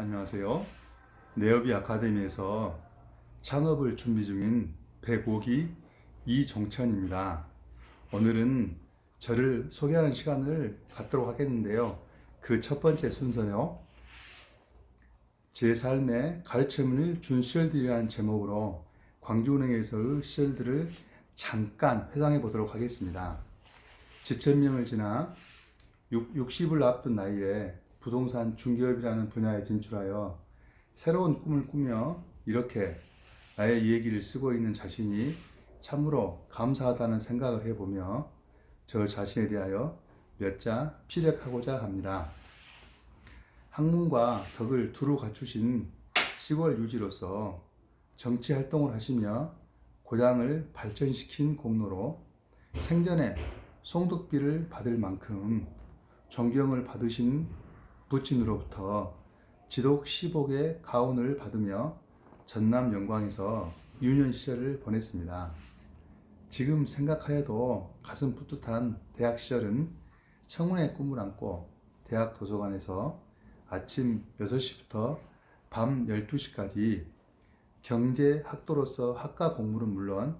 안녕하세요. 네어비 아카데미에서 창업을 준비 중인 105기 이종천입니다. 오늘은 저를 소개하는 시간을 갖도록 하겠는데요. 그 첫 번째 순서요. 제 삶에 가르침을 준 시절들이라는 제목으로 광주은행에서의 시절들을 잠깐 회상해 보도록 하겠습니다. 지천명을 지나 60을 앞둔 나이에 부동산 중개업이라는 분야에 진출하여 새로운 꿈을 꾸며 이렇게 나의 얘기를 쓰고 있는 자신이 참으로 감사하다는 생각을 해보며 저 자신에 대하여 몇 자 피력하고자 합니다. 학문과 덕을 두루 갖추신 시골 유지로서 정치 활동을 하시며 고향을 발전시킨 공로로 생전에 송득비를 받을 만큼 존경을 받으신 부친으로부터 지독 10억의 가온을 받으며 전남 영광에서 유년 시절을 보냈습니다. 지금 생각하여도 가슴 뿌듯한 대학 시절은 청운의 꿈을 안고 대학 도서관에서 아침 6시부터 밤 12시까지 경제 학도로서 학과 공부는 물론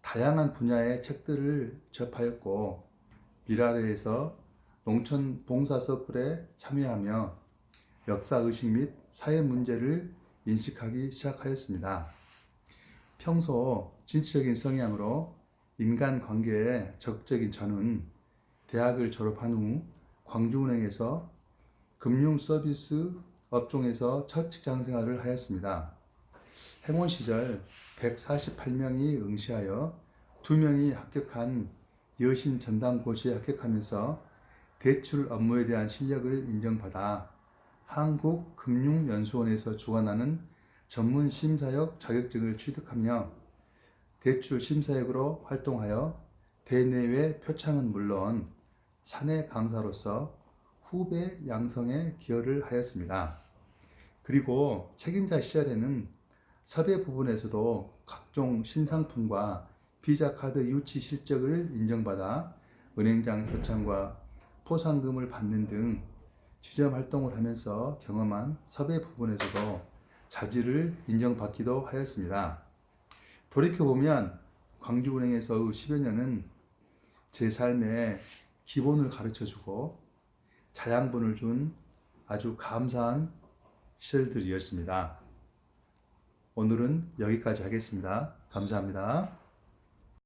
다양한 분야의 책들을 접하였고 미라레에서 농촌 봉사 서클에 참여하며 역사 의식 및 사회 문제를 인식하기 시작하였습니다. 평소 진취적인 성향으로 인간 관계에 적극적인 저는 대학을 졸업한 후 광주은행에서 금융 서비스 업종에서 첫 직장 생활을 하였습니다. 행원 시절 148명이 응시하여 2명이 합격한 여신 전담고시에 합격하면서 대출 업무에 대한 실력을 인정받아 한국금융연수원에서 주관하는 전문 심사역 자격증을 취득하며 대출 심사역으로 활동하여 대내외 표창은 물론 사내 강사로서 후배 양성에 기여를 하였습니다. 그리고 책임자 시절에는 섭외 부분에서도 각종 신상품과 비자 카드 유치 실적을 인정받아 은행장 표창과 포상금을 받는 등 지점 활동을 하면서 경험한 섭외 부분에서도 자질을 인정받기도 하였습니다. 돌이켜보면 광주은행에서의 10여 년은 제 삶의 기본을 가르쳐 주고 자양분을 준 아주 감사한 시절들이었습니다. 오늘은 여기까지 하겠습니다. 감사합니다.